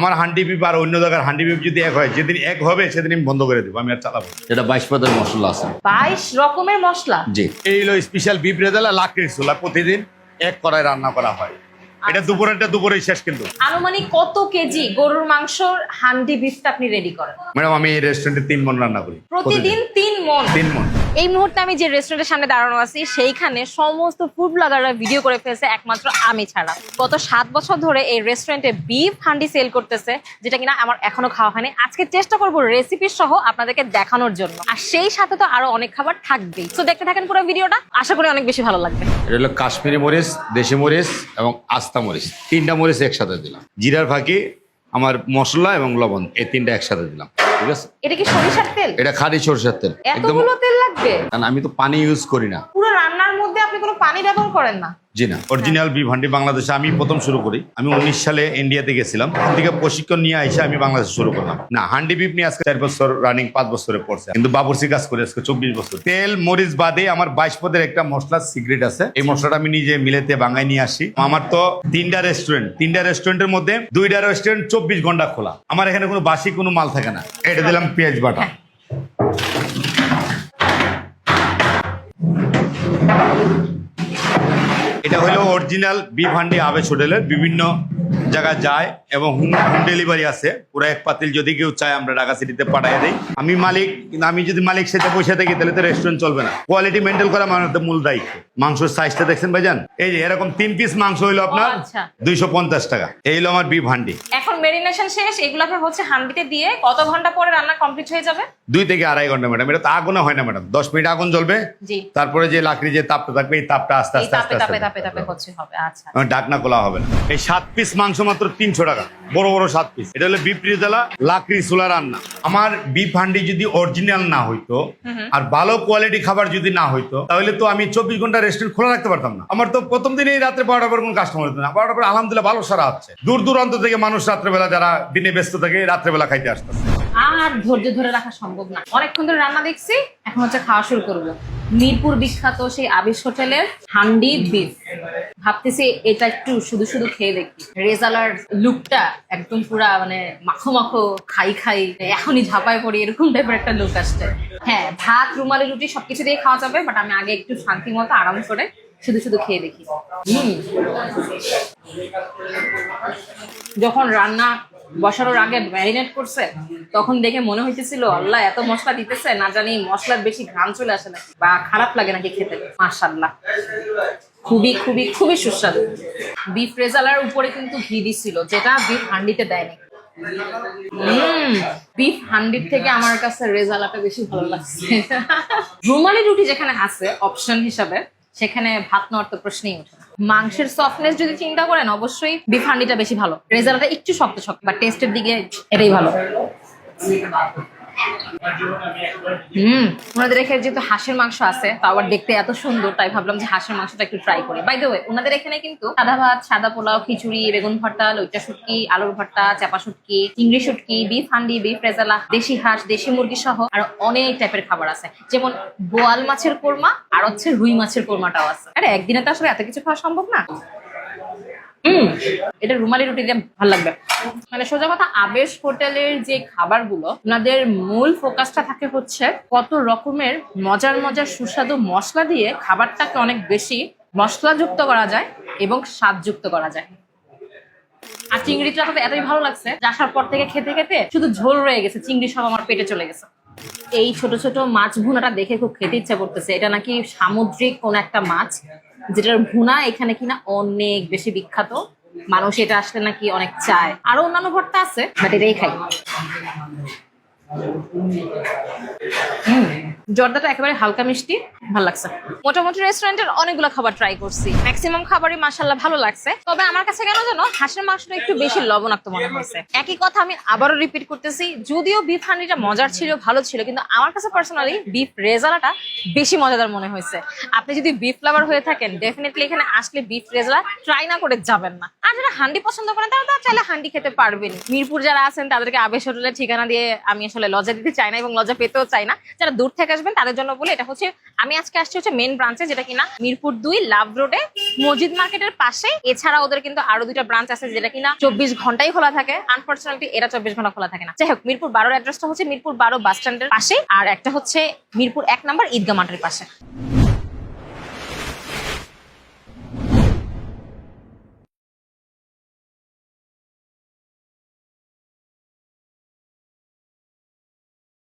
আমার হান্ডি পিপ আর অন্য জায়গার হান্ডি পিপ যদি এক হয় যেদিন এক হবে সেদিন আমি বন্ধ করে দেবো আমি আর চালাবো। এটা বাইশ পদের মশলা আছে। বাইশ রকমের মশলা? জি। এই হলো স্পেশাল বিপ রেজালা লাকড়ির চুলা প্রতিদিন এক কড়াই রান্না করা হয়। এটা দুপুরেরটা দুপুরে শেষ কিন্তু। আনুমানিক কত কেজি গরুর মাংসর হান্ডি বিফটা আপনি রেডি করেন? ম্যাডাম আমি এই রেস্টুরেন্টে তিন মন রান্না করি। প্রতিদিন তিন মন? তিন মন। এই মুহূর্তে আমি যে রেস্টুরেন্টের সামনে দাঁড়ানো আছি সেইখানে সমস্ত ফুড ব্লগাররা ভিডিও করে ফেলছে একমাত্র আমি ছাড়া। গত সাত বছর ধরে এই রেস্টুরেন্টে বিফ হান্ডি সেল করতেছে যেটা কিনা আমার এখনও খাওয়া হয়নি। আজকে চেষ্টা করব রেসিপি সহ আপনাদেরকে দেখানোর জন্য। আর সেই সাথে তো আরও অনেক খাবার থাকবেই। তো দেখতে থাকেন পুরো ভিডিওটা আশা করি অনেক বেশি ভালো লাগবে। এটা হলো কাশ্মীরি মরিচ দেশি মরিচ এবং আস্তা মরিচ তিনটা মরিচ একসাথে দিলাম। জিরার ফাঁকি আমার মশলা এবং লবণ এই তিনটা একসাথে দিলাম ঠিক আছে? এটা কি সরিষার তেল? এটা খালি সরিষার তেল একদম তেল লাগবে? কারণ আমি তো পানি ইউজ করি না। পুরো রান্নার মধ্যে আপনি কোনো পানি ব্যবহার করেন না? জি না। অরিজিনাল বিফ হান্ডি বাংলাদেশে আমি প্রথম শুরু করি। আমি উনিশ সালে ইন্ডিয়াতে গেছিলাম। ওখান থেকে প্রশিক্ষণ নিয়ে এসে আমি বাংলাদেশে শুরু করলাম। না হান্ডি বিপ নিয়ে আজকে চার বছর রানিং পাঁচ বছরে পড়ছে। কিন্তু বাবুর্চি কাজ করে আজকে চব্বিশ বছর। তেল মরিচ বাদে আমার বাইশ পদের একটা মশলার সিক্রেট আছে। এই মশলাটা আমি নিজে মিলেতে বাঙায় নিয়ে আসি। আমার তো তিনটা রেস্টুরেন্ট তিনটা রেস্টুরেন্টের মধ্যে দুইটা রেস্টুরেন্ট চব্বিশ ঘণ্টা খোলা। আমার এখানে কোনো বাসি কোনো মাল থাকে না। এটা দিলাম পেঁয়াজ বাটা। এটা হলো অরিজিনাল বি ভান্ডি আবেশ হোটেলের বিভিন্ন জায়গায় যায় এবং হোম হোম ডেলিভারি আছে। পুরো এক পাতিল যদি কেউ চায় আমরা ঢাকা সিটিতে পাঠিয়ে দিই। আমি মালিক কিন্তু আমি যদি মালিক সেটা পয়সা থাকি তাহলে তো রেস্টুরেন্ট চলবে না। কোয়ালিটি মেনটেন করা আমার তো মূল দায়িত্ব। মাংসের সাইজটা দেখছেন ভাইজান? এই যে এরকম তিন পিস মাংস হইল আপনার আচ্ছা। দুইশো পঞ্চাশ টাকা। এই হলো আমার বিফ হান্ডি। এখন মেরিনেশন শেষ এগুলোকে হচ্ছে হান্ডিতে দিয়ে কত ঘণ্টা পরে রান্না কমপ্লিট হয়ে যাবে? দুই থেকে আড়াই ঘণ্টা ম্যাডাম এটা তো আগুনে হয় না ম্যাডাম দশ মিনিট আগুন জ্বলবে। তারপরে যে লাকড়ি যে তাপটা থাকবে এই তাপটা আস্তে আস্তে আস্তে আচ্ছা আমার ডাকনা খোলা হবে না। এই সাত পিস মাংস মাত্র তিনশো টাকা। বড় বড় সাত পিস এটা হলো বিপ রিজালা লাকড়ি চুলা রান্না। আমার বিপ হান্ডি যদি অরিজিনাল না হইতো আর ভালো কোয়ালিটি খাবার যদি না হইতো তাহলে তো আমি চব্বিশ ঘণ্টা রেস্টুরেন্ট খোলা রাখতে পারতাম না। আমার তো প্রথম দিনেই রাত্রে বারোটা পর কোনো কাস্টমার হতো না। বারোটা পর আলহামদুলিল্লাহ ভালো সারা হচ্ছে। দূর দূরান্ত থেকে মানুষ রাত্রেবেলা যারা দিনে ব্যস্ত থাকে রাত্রেবেলা খাইতে আসতেছে। আর ধৈর্য ধরে রাখা সম্ভব না। অনেকক্ষণ ধরে রান্না দেখছি এখন হচ্ছে খাওয়া শুরু করব। মিরপুর বিখ্যাত সেই আবিস হোটেলের হান্ডি বিফ। ভাবতেছি এটা একটু শুধু শুধু খেয়ে দেখি। রেজালার লুকটা একদম পুরা মানে মাখো মাখো, খাই খাই, এখনই ঝাঁপায় পড়ি, এরকম টাইপের একটা লুক আসছে। হ্যাঁ ভাত, রুমালি রুটি সবকিছু দিয়ে খাওয়া যাবে বাট আমি আগে একটু শান্তি মতো আরাম করে শুধু শুধু খেয়ে দেখি। যখন রান্না বসানোর আগে ম্যারিনেট করছে, তখন দেখে মনে হইতেছিল, আল্লাহ এত মশলা দিতেছে, না জানি মশলার বেশি ঘ্রাণ চলে আসে না বা খারাপ লাগে নাকি খেতে মাশাল্লাহ খুবই খুবই খুবই সুস্বাদু। বিফ রেজালার উপরে কিন্তু ঘি দিছিল, যেটা বিফ হান্ডিতে দেয়নি। বিফ হান্ডির থেকে আমার কাছে রেজালাটা বেশি ভালো লাগছে। রুমালি রুটি যেখানে আছে অপশন হিসাবে, সেখানে ভাত নেওয়ার তো প্রশ্নই ওঠে। মাংসের সফটনেস যদি চিন্তা করেন, অবশ্যই বিফ হান্ডিটা বেশি ভালো। রেজাল্টটা একটু শক্ত শক্ত বা টেস্টের দিকে এটাই ভালো। হুম, ওনাদের এখানে যেহেতু হাঁসের মাংস আছে, তা আবার দেখতে এত সুন্দর, তাই ভাবলাম যে হাঁসের মাংসটা একটু ট্রাই করি। বাই দ্য ওনাদের এখানে কিন্তু সাদা ভাত, সাদা পোলাও, খিচুড়ি, বেগুন ভর্তা, লইটা শুটকি, আলুর ভর্তা চাপা শুটকি, চিংড়ি শুটকি বিফ হান্ডি বিফ রেজালা দেশি হাঁস, দেশি মুরগি সহ আর অনেক টাইপের খাবার আছে। যেমন বোয়াল মাছের কোরমা আর হচ্ছে রুই মাছের কোরমাটাও আছে। আরে, একদিনে তো আসলে এত কিছু খাওয়া সম্ভব না। হুম, এটা রুমালি রুটি দিয়ে ভালো লাগবে। মানে সোজা কথা, আবেশ হোটেলের যে খাবারগুলো, ওনাদের মূল ফোকাসটা থাকে হচ্ছে কত রকমের মজার মজার সুস্বাদু মশলা দিয়ে খাবারটাকে অনেক বেশি মশলাযুক্ত করা যায় এবং স্বাদযুক্ত করা যায়। আর চিংড়িটা তো এতই ভালো লাগছে আসার পর থেকে খেতে খেতে শুধু ঝোল রয়ে গেছে, চিংড়ি সব আমার পেটে চলে গেছে। এই ছোট ছোট মাছ ভুনাটা দেখে খুব খেতে ইচ্ছা করতেছে। এটা নাকি সামুদ্রিক কোন একটা মাছ? যেটার ভুনা এখানে কিনা অনেক বেশি বিখ্যাত। মানুষ এটা আসলে নাকি অনেক চায়। আরও অন্যান্য ভর্তা আছে বাট এটাই খাই। জর্দাটা একেবারে হালকা মিষ্টি। ভালো লাগছে। মোটামুটি রেস্টুরেন্টের অনেকগুলো খাবার ট্রাই করছি। ম্যাক্সিমাম খাবারই মাসাল্লাহ ভালো লাগছে। তবে আমার কাছে কেন জানো হাঁসের মাংসটা একটু বেশি লবণাক্ত মনে হয়েছে। একই কথা আমি আবারও রিপিট করতেছি, যদিও বিফ হান্ডিটা মজার ছিল, ভালো ছিল, কিন্তু আমার কাছে পার্সোনালি বিফ রেজালাটা বেশি মজাদার মনে হয়েছে। আপনি যদি বিফ লাভার হয়ে থাকেন ডেফিনেটলি এখানে আসলে বিফ রেজালা ট্রাই না করে যাবেন না। আর যারা হান্ডি পছন্দ করেন তারা তো চাইলে হান্ডি খেতে পারবেন। মিরপুর যারা আছেন, তাদেরকে আবেশ হোটেলের ঠিকানা দিয়ে আমি আসলে লজ্জা দিতে চাই না এবং লজ্জা পেতেও চাই না। যারা দূর থেকে আসবেন, তাদের জন্য বলে, এটা হচ্ছে, আমি আজকে আসছি হচ্ছে মেন ব্রাঞ্চে যেটা কিনা মিরপুর দুই লাভ রোডে, মসজিদ মার্কেটের পাশে। এছাড়া ওদের কিন্তু আরও দুইটা ব্রাঞ্চ আছে, যেটা কিনা চব্বিশ ঘন্টাই খোলা থাকে। আনফর্চুনেটলি এরা চব্বিশ ঘণ্টা খোলা থাকে না। যাই হোক, মিরপুর বারোর অ্যাড্রেসটা হচ্ছে মিরপুর বারো বাস স্ট্যান্ডের পাশে, আর একটা হচ্ছে মিরপুর এক নম্বর ঈদগা মাঠের পাশে।